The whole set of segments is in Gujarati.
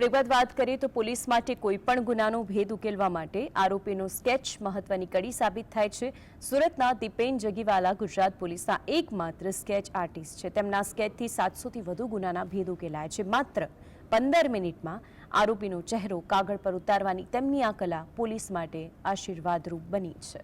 વિગત વાત કરીએ તો પોલીસ માટે કોઈ પણ ગુનાનો ભેદ ઉકેલવા માટે આરોપીનો સ્કેચ મહત્વની કડી સાબિત થાય છે. સુરતના દીપેન જગીવાલા ગુજરાત પોલીસના એકમાત્ર સ્કેચ આર્ટિસ્ટ છે. તેમના સ્કેચથી સાતસોથી વધુ ગુનાના ભેદ ઉકેલાય છે. માત્ર પંદર મિનિટમાં આરોપીનો ચહેરો કાગળ પર ઉતારવાની તેમની આ કલા પોલીસ માટે આશીર્વાદરૂપ બની છે.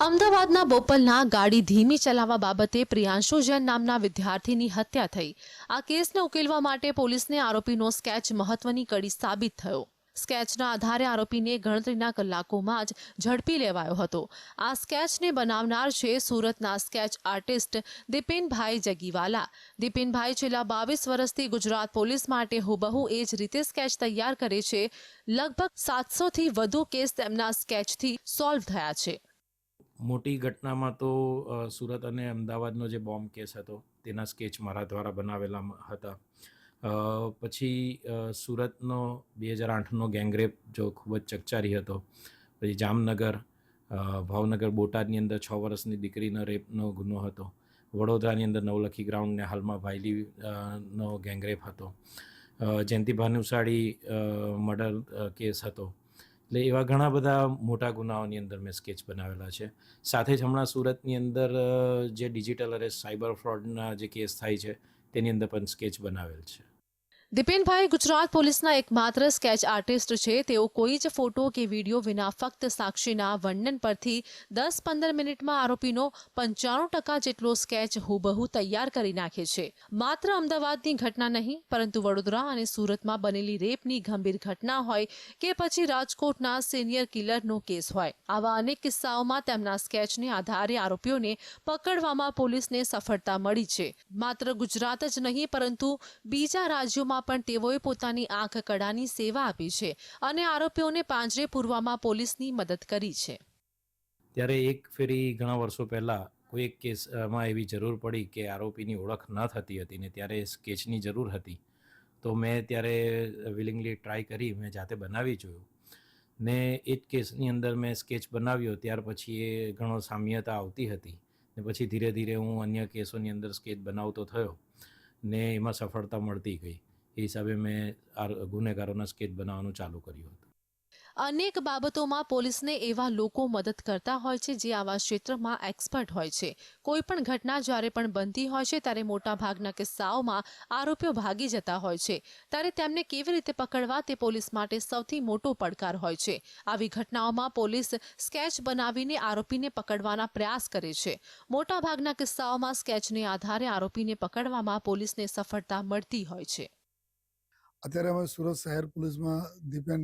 અમદાવાદના બોપલના ગાડી ધીમી ચલાવવા બાબતે પ્રિયાંશુ જૈન નામના વિદ્યાર્થીની હત્યા થઈ. આ કેસને ઉકેલવા માટે પોલીસને આરોપીનો સ્કેચ મહત્વની કડી સાબિત થયો. સ્કેચના આધારે આરોપીને ગણતરીના કલાકોમાં જ ઝડપી લેવાયો હતો. આ સ્કેચને બનાવનાર છે સુરતના સ્કેચ આર્ટિસ્ટ દીપેનભાઈ જગીવાલા. દીપેનભાઈ છેલ્લા બાવીસ વર્ષથી ગુજરાત પોલીસ માટે હુબહુ એ જ રીતે સ્કેચ તૈયાર કરે છે. લગભગ સાતસોથી વધુ કેસ તેમના સ્કેચથી સોલ્વ થયા છે. મોટી ઘટનામાં તો સુરત અને અમદાવાદનો જે બોમ્બ કેસ હતો, તેના સ્કેચ મારા દ્વારા બનાવેલા હતા. પછી સુરતનો બે હજાર આઠનો ગેંગરેપ જો ખૂબ જ ચકચારી હતો, પછી જામનગર ભાવનગર, બોટાદની અંદર છ વર્ષની દીકરીનો રેપનો ગુનો હતો, વડોદરાની અંદર નવલખી ગ્રાઉન્ડને હાલમાં ભાયલી નો ગેંગરેપ હતો. જયંતિ ભાનુશાળી મર્ડર કેસ હતો. એટલે એવા ઘણા બધા મોટા ગુનાઓની અંદર મેં સ્કેચ બનાવેલા છે. સાથે જ હમણાં સુરતની અંદર જે ડિજિટલ અરેસ્ટ સાયબર ફ્રોડના જે કેસ થાય છે, તેની અંદર પણ સ્કેચ બનાવેલ છે. દિપેનભાઈ ગુજરાત પોલીસના એકમાત્ર સ્કેચ આર્ટિસ્ટ છે. તેઓ કોઈ જ ફોટો કે વીડિયો વિના ફક્ત સાક્ષીના વર્ણન પરથી દસ પંદર મિનિટમાં આરોપીનો પંચાણું ટકા જેટલો સ્કેચ હુબહુ તૈયાર કરી નાખે છે. માત્ર અમદાવાદની ઘટના નહીં, પરંતુ વડોદરા અને સુરતમાં બનેલી રેપની ગંભીર ઘટના હોય કે પછી રાજકોટના સિનિયર કિલરનો કેસ હોય. આવા અનેક કિસ્સાઓમાં તેમના સ્કેચને આધારે આરોપીઓને પકડવામાં પોલીસને સફળતા મળી છે. માત્ર ગુજરાત જ નહીં, પરંતુ બીજા રાજ્યોમાં પણ તેઓએ પોતાની આંખ કડાની સેવા આપી છે અને આરોપીઓને પાંજરે પૂરવામાં પોલીસની મદદ કરી છે. ત્યારે એક ફેરી ઘણા વર્ષો પહેલાં કોઈ એક કેસમાં એવી જરૂર પડી કે આરોપીની ઓળખ ન થતી હતી ને ત્યારે સ્કેચની જરૂર હતી. તો મેં ત્યારે વિલિંગલી ટ્રાય કરી, મેં જાતે બનાવી જોયું. ને એ જ કેસની અંદર મેં સ્કેચ બનાવ્યો, ત્યાર પછી એ ઘણો સામ્યતા આવતી હતી. ને પછી ધીરે ધીરે હું અન્ય કેસોની અંદર સ્કેચ બનાવતો થયો ને એમાં સફળતા મળતી ગઈ. એ હિસાબે મેં ગુનેગારોના સ્કેચ બનાવવાનું ચાલુ કર્યું હતું. અનેક બાબતોમાં પોલીસને એવા લોકો મદદ કરતા હોય છે જે આવા ક્ષેત્રમાં એક્સપર્ટ હોય છે. કોઈ પણ ઘટના જ્યારે પણ બનતી હોય છે ત્યારે મોટાભાગના કિસ્સાઓમાં આરોપીઓ ભાગી જતા હોય છે. ત્યારે તેમને કેવી રીતે પકડવા તે પોલીસ માટે સૌથી મોટો પડકાર હોય છે. આવી ઘટનાઓમાં પોલીસ સ્કેચ બનાવીને આરોપીને પકડવાના પ્રયાસ કરે છે. મોટાભાગના કિસ્સાઓમાં સ્કેચને આધારે આરોપીને પકડવામાં પોલીસને સફળતા મળતી હોય છે. અત્યારે અમે સુરત શહેર પોલીસમાં દીપેન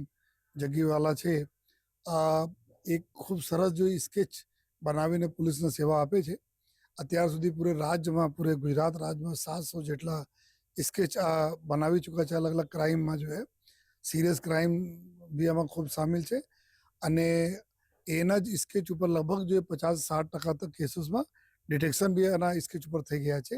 જગીવાલા છે. આ એક ખૂબ સરસ જો સ્કેચ બનાવીને પોલીસને સેવા આપે છે. અત્યાર સુધી પૂરે રાજ્યમાં, પૂરે ગુજરાત રાજ્યમાં સાતસો જેટલા સ્કેચ આ બનાવી ચૂક્યા છે. અલગ અલગ ક્રાઇમમાં જો સિરિયસ ક્રાઇમ બી આમાં ખૂબ સામેલ છે. અને એના જ સ્કેચ ઉપર લગભગ જો પચાસ સાઠ ટકા તો કેસીસમાં ડિટેક્શન બી એના સ્કેચ ઉપર થઈ ગયા છે.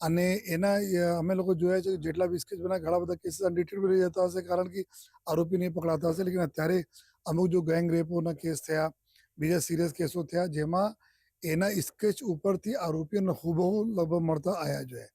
અને એના અમે લોકો જોયા છે કે જેટલા બી સ્કેચ બના ઘણા બધા કેસીસ અનડિટેડ રહી જતા હશે કારણ કે આરોપી નહીં પકડાતા હશે. લેકિન અત્યારે અમુક જો ગેંગ રેપોના કેસ થયા, બીજા સિરિયસ કેસો થયા, જેમાં એના સ્કેચ ઉપરથી આરોપીઓને હુબહુ લગભગ મળતા આવ્યા જોઈએ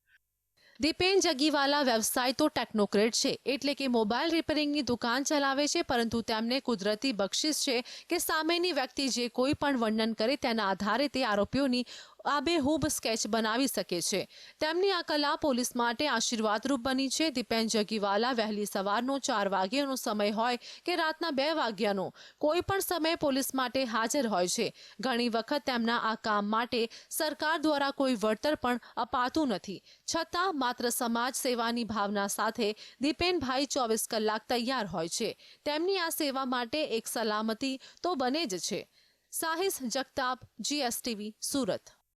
દીપેન જગીવાલા વ્યવસાય તો ટેકનોક્રેટ છે, એટલે કે મોબાઈલ રિપેરિંગની દુકાન ચલાવે છે, પરંતુ તેમને કુદરતી બક્ષિસ છે કે સામેની વ્યક્તિ જે કોઈ પણ વર્ણન કરે તેના આધારે તે આરોપીઓની આબેહૂબ સ્કેચ બનાવી શકે છે. તેમની આ કલા પોલીસ માટે આશીર્વાદરૂપ બની છે. દીપેન જગીવાલા વહેલી સવારનો ચાર વાગ્યાનો સમય હોય કે રાતના બે વાગ્યાનો, કોઈ પણ સમય પોલીસ માટે હાજર હોય છે. ઘણી વખત તેમના આ કામ માટે સરકાર દ્વારા કોઈ વળતર પણ અપાતું નથી. છતાં માત્ર સમાજ સેવાની ભાવના સાથે દીપેનભાઈ ચોવીસ કલાક તૈયાર હોય છે. તેમની આ સેવા માટે એક સલામતી તો બને જ છે. સાહિસ જગતાપ, જીએસટીવી, સુરત.